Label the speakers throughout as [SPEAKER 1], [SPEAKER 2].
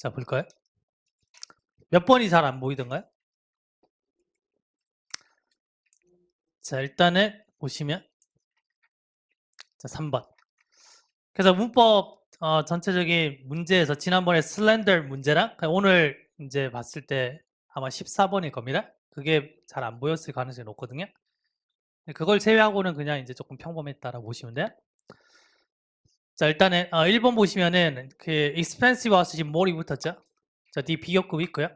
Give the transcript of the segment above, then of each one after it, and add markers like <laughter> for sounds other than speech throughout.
[SPEAKER 1] 자, 볼까요? 몇 번이 잘 안 보이던가요? 자, 일단은 보시면 자, 3번. 그래서 문법 어, 전체적인 문제에서 지난번에 슬렌더 문제랑 오늘 이제 봤을 때 아마 14번일 겁니다. 그게 잘 안 보였을 가능성이 높거든요. 그걸 제외하고는 그냥 이제 조금 평범했다라고 보시면 돼요. 자, 일단은 어, 1번 보시면은 그 expensive와 지금 뭐이 붙었죠? 자, 뒤 비교급 있고요.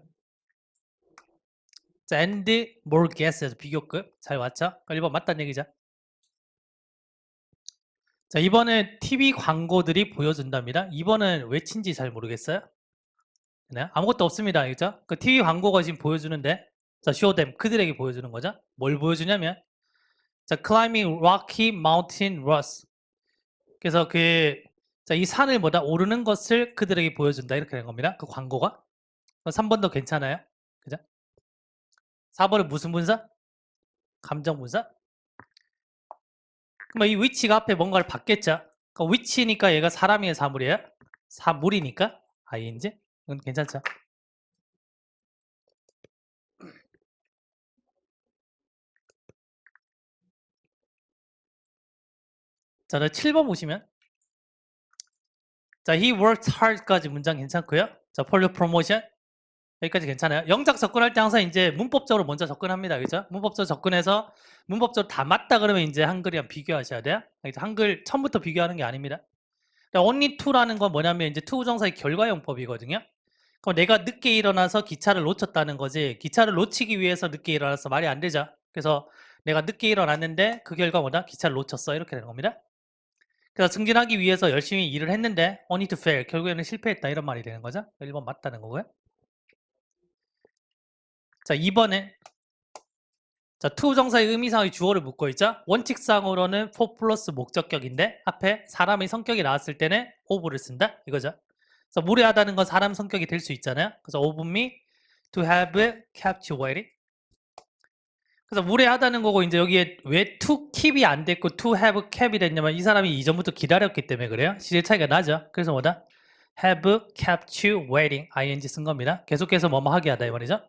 [SPEAKER 1] 자, and more gas에서 비교급 잘 왔죠? 1번 맞다는 얘기죠. 자, 이번엔 TV 광고들이 보여준답니다. 2번은 왜 친지 잘 모르겠어요? 네, 아무것도 없습니다. 그죠? 그 TV 광고가 지금 보여주는데, 자, them. 그들에게 보여주는 거죠. 뭘 보여주냐면, 자, climbing rocky mountain ross. 그래서 그, 자, 이 산을 뭐다 오르는 것을 그들에게 보여준다. 이렇게 된 겁니다. 그 광고가. 3번도 괜찮아요. 그죠? 4번은 무슨 분사? 감정 분사? 그럼 이 위치가 앞에 뭔가를 받겠죠? 그 위치니까 얘가 사람이에요, 사물이에요? 사물이니까 ing. 이건 괜찮죠? 자, 저 7번 보시면 자, he worked hard까지 문장 괜찮고요. 자, follow promotion 여기까지 괜찮아요. 영작 접근할 때 항상 이제 문법적으로 먼저 접근합니다. 그죠? 문법적으로 접근해서 문법적으로 다 맞다 그러면 이제 한글이랑 비교하셔야 돼요. 그래서 한글 처음부터 비교하는 게 아닙니다. 그러니까 only to라는 건 뭐냐면 이제 to 정사의 결과용법이거든요. 그럼 내가 늦게 일어나서 기차를 놓쳤다는 거지. 기차를 놓치기 위해서 늦게 일어나서 말이 안 되죠. 그래서 내가 늦게 일어났는데 그 결과 뭐다? 기차를 놓쳤어. 이렇게 되는 겁니다. 그래서 승진하기 위해서 열심히 일을 했는데 only to fail. 결국에는 실패했다. 이런 말이 되는 거죠. 1번 맞다는 거고요. 자, 2번에 자, to 정사의 의미상의 주어를 묻고 있죠. 원칙상으로는 for 플러스 목적격인데 앞에 사람의 성격이 나왔을 때는 of를 쓴다. 이거죠. 그래서 무례하다는 건 사람 성격이 될 수 있잖아요. 그래서 of me to have waiting. 그래서 무례하다는 거고 이제 여기에 왜 to keep이 안 됐고 to have kept이 됐냐면 이 사람이 이전부터 기다렸기 때문에 그래요. 시제 차이가 나죠. 그래서 뭐다? have kept you waiting ing 쓴 겁니다. 계속해서 뭐뭐 하게 하다 이 말이죠.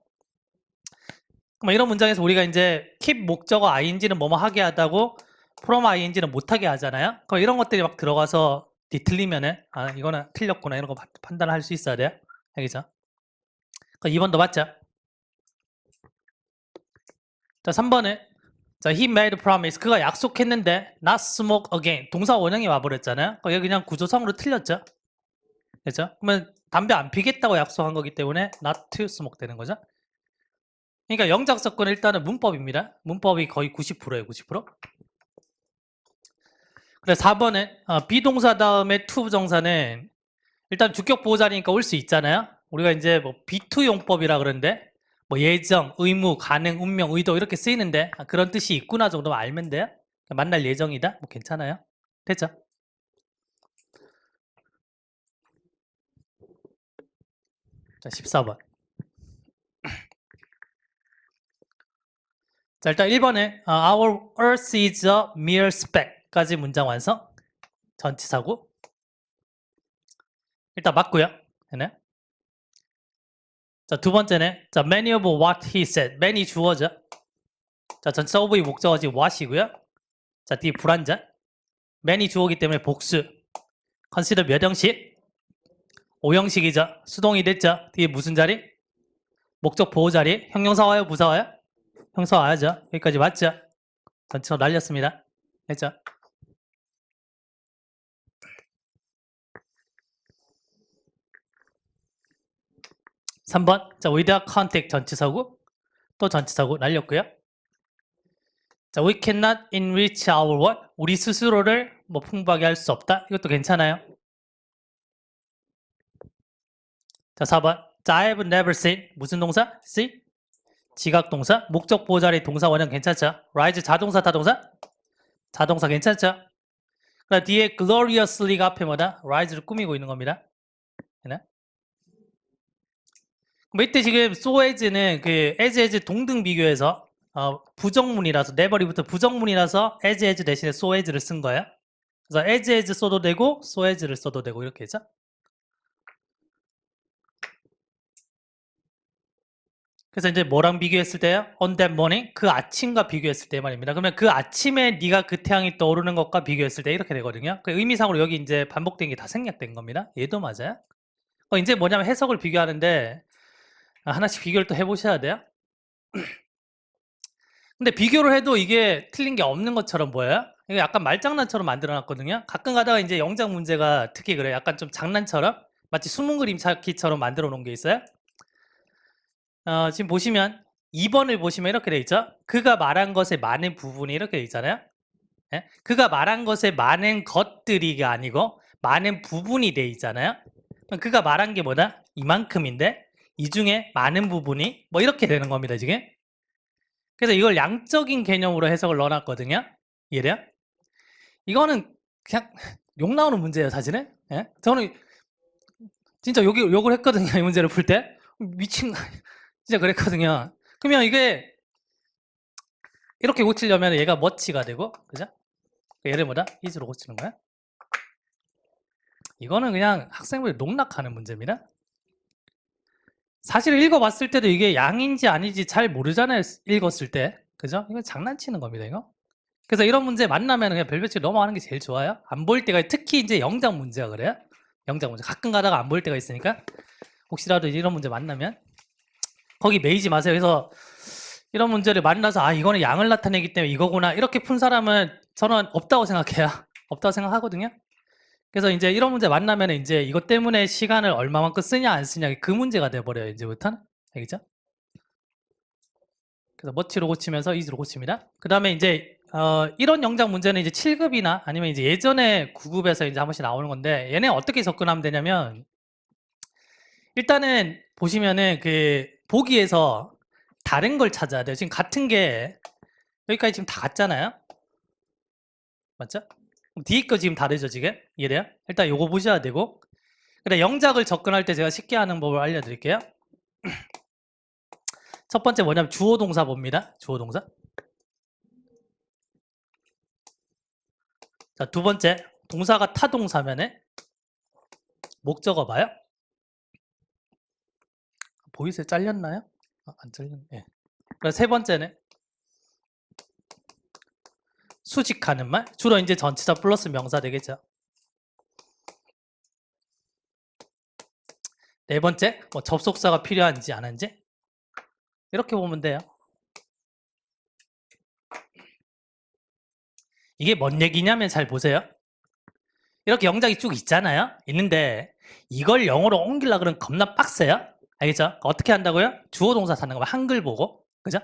[SPEAKER 1] 그럼 이런 문장에서 우리가 이제 keep 목적어 ing는 뭐뭐 하게 하다고 from ing는 못하게 하잖아요. 그럼 이런 것들이 막 들어가서 뒤틀리면은 아 이거는 틀렸구나 이런 거 파- 판단할 수 있어야 돼요. 알겠죠? 그럼 2번도 맞죠? 자 3번에 자 he made promise 그가 약속했는데 not smoke again 동사 원형이 와버렸잖아요. 여기 그냥 구조성으로 틀렸죠? 그렇죠? 그러면 담배 안 피겠다고 약속한 거기 때문에 not to smoke 되는 거죠. 그러니까 영작 접근 일단은 문법입니다. 문법이 거의 90%예요. 90%. 그래 4번에 어, 비동사 다음에 to 정사는 일단 주격 보호자니까 올 수 있잖아요. 우리가 이제 뭐 B2 용법이라 그러는데 뭐 예정, 의무, 가능, 운명, 의도 이렇게 쓰이는데 아, 그런 뜻이 있구나 정도만 알면 돼요. 만날 예정이다. 뭐 괜찮아요. 됐죠? 자, 14번. <clears throat> 자, 일단 1번에 어, Our Earth is a mere speck까지 문장 완성. 전치사고. 일단 맞고요. 네. 자, 두 번째는 자, many of what he said. many 주어죠. 자, 전치사 of의 목적어 지금 what이고요. 자, 뒤에 불완전. many 주어기 때문에 복수. consider 몇 형식? 5형식이죠. 수동이 됐죠. 뒤에 무슨 자리? 목적 보호 자리. 형용사 와요, 부사 와요? 형사 와야죠. 여기까지 맞죠? 전체로 날렸습니다. 됐죠? 삼번 자, without contact 전치사고 또 전치사고 날렸고요. 자, we cannot enrich our what? 우리 스스로를 뭐 풍부하게 할 수 없다. 이것도 괜찮아요. 자, 4번. 자, I have never seen 무슨 동사? see? 지각 동사, 목적 보호 자리 동사 원형 괜찮죠? rise 자동사 타동사? 자동사 괜찮죠? 그다음 뒤에 gloriously가 앞에 뭐다? rise를 꾸미고 있는 겁니다. 뭐 이때 지금 as는 그 as as 동등 비교해서 어, 부정문이라서 never이부터 부정문이라서 as as 대신에 as를 쓴 거예요. 그래서 as as 써도 되고 as를 써도 되고 이렇게 해서 그래서 이제 뭐랑 비교했을 때요? On that morning 그 아침과 비교했을 때 말입니다. 그러면 그 아침에 네가 그 태양이 떠오르는 것과 비교했을 때 이렇게 되거든요. 그 의미상으로 여기 이제 반복된 게 다 생략된 겁니다. 얘도 맞아요. 어, 이제 뭐냐면 해석을 비교하는데 아, 하나씩 비교를 또 해보셔야 돼요. 근데 비교를 해도 이게 틀린 게 없는 것처럼 보여요. 이게 약간 말장난처럼 만들어놨거든요. 가끔 가다가 이제 영장 문제가 특히 그래요. 약간 좀 장난처럼 마치 숨은 그림 찾기처럼 만들어 놓은 게 있어요. 어, 지금 보시면 2번을 보시면 이렇게 돼 있죠. 그가 말한 것의 많은 부분이 이렇게 돼 있잖아요. 예? 그가 말한 것의 많은 것들이가 아니고 많은 부분이 돼 있잖아요. 그가 말한 게 뭐다? 이만큼인데 이 중에 많은 부분이 뭐 이렇게 되는 겁니다, 지금. 그래서 이걸 양적인 개념으로 해석을 넣어놨거든요. 이해돼요? 이거는 그냥 <laughs> 욕 나오는 문제예요, 사실은. 예? 저는 진짜 욕, 욕을 했거든요, 이 문제를 풀 때. 미친, 거 <laughs> 진짜 그랬거든요. 그러면 이게 이렇게 고치려면 얘가 머치가 되고, 그죠? 얘를 뭐다? 이즈로 고치는 거야? 이거는 그냥 학생들이 농락하는 문제입니다. 사실 읽어봤을 때도 이게 양인지 아닌지 잘 모르잖아요. 읽었을 때. 그죠? 이거 장난치는 겁니다, 이거. 그래서 이런 문제 만나면 그냥 별별치 넘어가는 게 제일 좋아요. 안 보일 때가, 특히 이제 영장 문제가 그래요. 영장 문제. 가끔 가다가 안 보일 때가 있으니까. 혹시라도 이런 문제 만나면 거기 매이지 마세요. 그래서 이런 문제를 만나서 아, 이거는 양을 나타내기 때문에 이거구나. 이렇게 푼 사람은 저는 없다고 생각해요. 없다고 생각하거든요. 그래서 이제 이런 문제 만나면 이제 이것 때문에 시간을 얼마만큼 쓰냐 안 쓰냐 그 문제가 돼 버려요 이제부터는 알겠죠? 그래서 머치로 고치면서 이즈로 고칩니다. 그 다음에 이제 어, 이런 영장 문제는 이제 7급이나 아니면 이제 예전에 9급에서 이제 한 번씩 나오는 건데 얘네 어떻게 접근하면 되냐면 일단은 보시면은 그 보기에서 다른 걸 찾아야 돼요. 지금 같은 게 여기까지 지금 다 같잖아요. 맞죠? 뒤에 거 지금 다르죠 지금? 이해돼요? 일단 요거 보셔야 되고 근데 영작을 접근할 때 제가 쉽게 하는 법을 알려드릴게요 <clears throat> 첫 번째 뭐냐면 주어 동사 봅니다 주어 동사 자 두 번째 동사가 타동사면은 목적어 봐요 보이세요? 잘렸나요? 아, 안 잘렸네 예. 세 번째는 수직하는 말 주로 이제 전치사 플러스 명사 되겠죠. 네 번째 뭐 접속사가 필요한지 안 한지 이렇게 보면 돼요. 이게 뭔 얘기냐면 잘 보세요. 이렇게 영작이 쭉 있잖아요. 있는데 이걸 영어로 옮기려 그러면 겁나 빡세요. 알겠죠? 어떻게 한다고요? 주어 동사 찾는 거 한글 보고 그죠?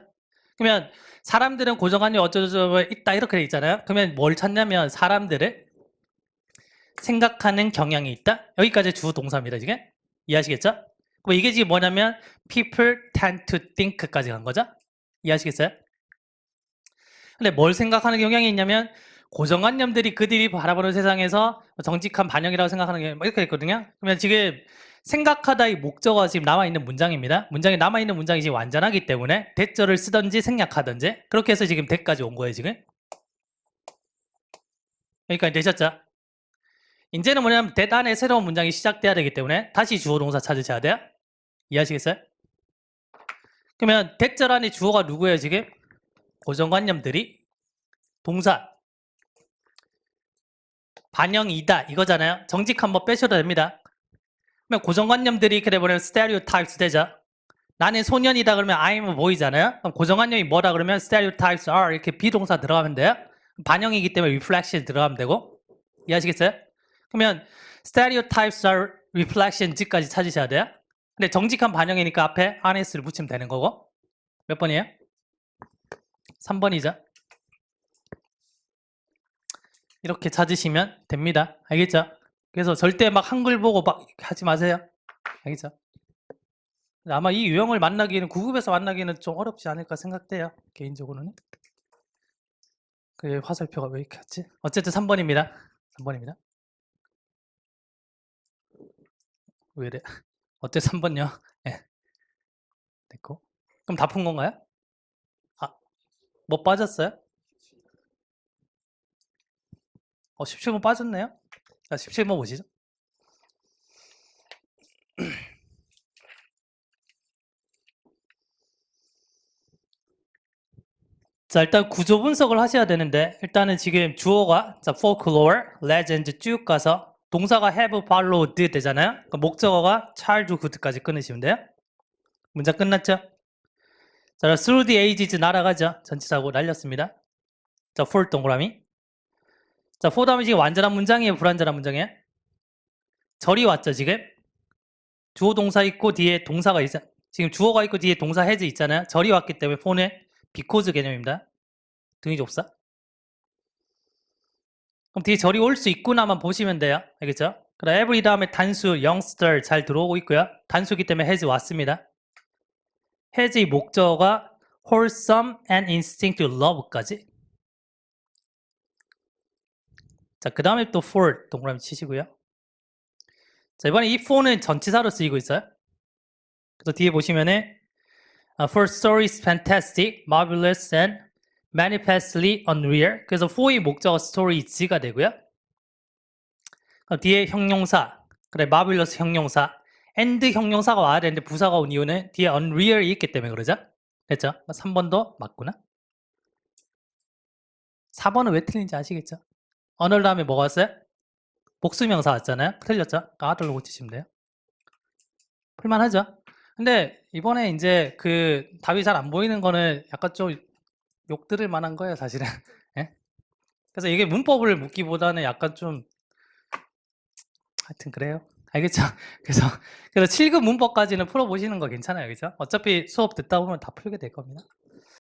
[SPEAKER 1] 그러면 사람들은 고정관념 어쩌고저쩌고 있다 이렇게 돼 있잖아요. 그러면 뭘 찾냐면 사람들을 생각하는 경향이 있다. 여기까지 주 동사입니다. 지금 이해하시겠죠? 그럼 이게 지금 뭐냐면 people tend to think까지 간 거죠. 이해하시겠어요? 근데 뭘 생각하는 경향이 있냐면 고정관념들이 그들이 바라보는 세상에서 정직한 반영이라고 생각하는 게 이렇게 있거든요. 그러면 지금 생각하다의 목적어가 지금 남아있는 문장입니다. 문장이 남아있는 문장이 지금 완전하기 때문에 대절을 쓰든지 생략하든지 그렇게 해서 지금 대까지 온 거예요, 지금. 여기까지 되셨죠? 이제는 뭐냐면 대 안에 새로운 문장이 시작돼야 되기 때문에 다시 주어 동사 찾으셔야 돼요. 이해하시겠어요? 그러면 대절 안에 주어가 누구예요, 지금? 고정관념들이 동사 반영이다 이거잖아요. 정직 한번 빼셔도 됩니다. 그러면 고정관념들이 그래 버리면 stereotypes 되죠. 나는 소년이다 그러면 I'm a boy잖아요. 그럼 고정관념이 뭐다 그러면 stereotypes are 이렇게 비동사 들어가면 돼요. 반영이기 때문에 reflection 들어가면 되고 이해하시겠어요? 그러면 stereotypes are reflections까지 찾으셔야 돼요. 근데 정직한 반영이니까 앞에 honest를 붙이면 되는 거고 몇 번이에요? 3번이죠. 이렇게 찾으시면 됩니다. 알겠죠? 그래서 절대 막 한글 보고 막 하지 마세요. 알겠죠? 아마 이 유형을 만나기에는 구급에서 만나기는 좀 어렵지 않을까 생각돼요. 개인적으로는. 그 화살표가 왜 이렇게 했지? 어쨌든 3번입니다. 3번입니다. 왜 이래? <laughs> 어때 3번요? <laughs> 예. 됐고. 그럼 다 푼 건가요? 아, 뭐 빠졌어요? 어, 17번 빠졌네요? 자, 17번 보시죠. 자, 일단 구조 분석을 하셔야 되는데 일단은 지금 주어가 자, folklore, legend 쭉 가서 동사가 have followed 되잖아요. 그러니까 목적어가 childhood까지 끊으시면 돼요. 문장 끝났죠? 자, through the ages 날아가죠. 전치사고 날렸습니다. 자, for 동그라미. 자, 다음에 지금 완전한 문장이에요? 불완전한 문장이에요? 절이 왔죠, 지금? 주어 동사 있고 뒤에 동사가 있잖아. 지금 주어가 있고 뒤에 동사 has 있잖아요. 절이 왔기 때문에 for는 because 개념입니다. 등위 좁사. 그럼 뒤에 절이 올 수 있구나만 보시면 돼요. 알겠죠? 그럼 every 다음에 단수 youngster 잘 들어오고 있고요. 단수기 때문에 has 왔습니다. has의 목적어가 wholesome and instinctive love까지. 자, 그 다음에 또 for 동그라미 치시고요. 자, 이번에 이 for는 전치사로 쓰이고 있어요. 그래서 뒤에 보시면은 uh, for stories fantastic, marvelous and manifestly unreal. 그래서 for의 목적어 stories가 되고요. 뒤에 형용사, 그래 marvelous 형용사, and 형용사가 와야 되는데 부사가 온 이유는 뒤에 unreal이 있기 때문에 그러죠. 됐죠? 3번도 맞구나. 4번은 왜 틀린지 아시겠죠? 언어를 다음에 뭐가 왔어요? 복수명사 왔잖아요. 틀렸죠? 아들로 고치시면 돼요. 풀만하죠? 근데 이번에 이제 그 답이 잘 안 보이는 거는 약간 좀 욕 들을 만한 거예요, 사실은. <laughs> 예? 그래서 이게 문법을 묻기보다는 약간 좀 하여튼 그래요. 알겠죠? <laughs> 그래서 그래서 7급 문법까지는 풀어 보시는 거 괜찮아요, 그죠? 어차피 수업 듣다 보면 다 풀게 될 겁니다.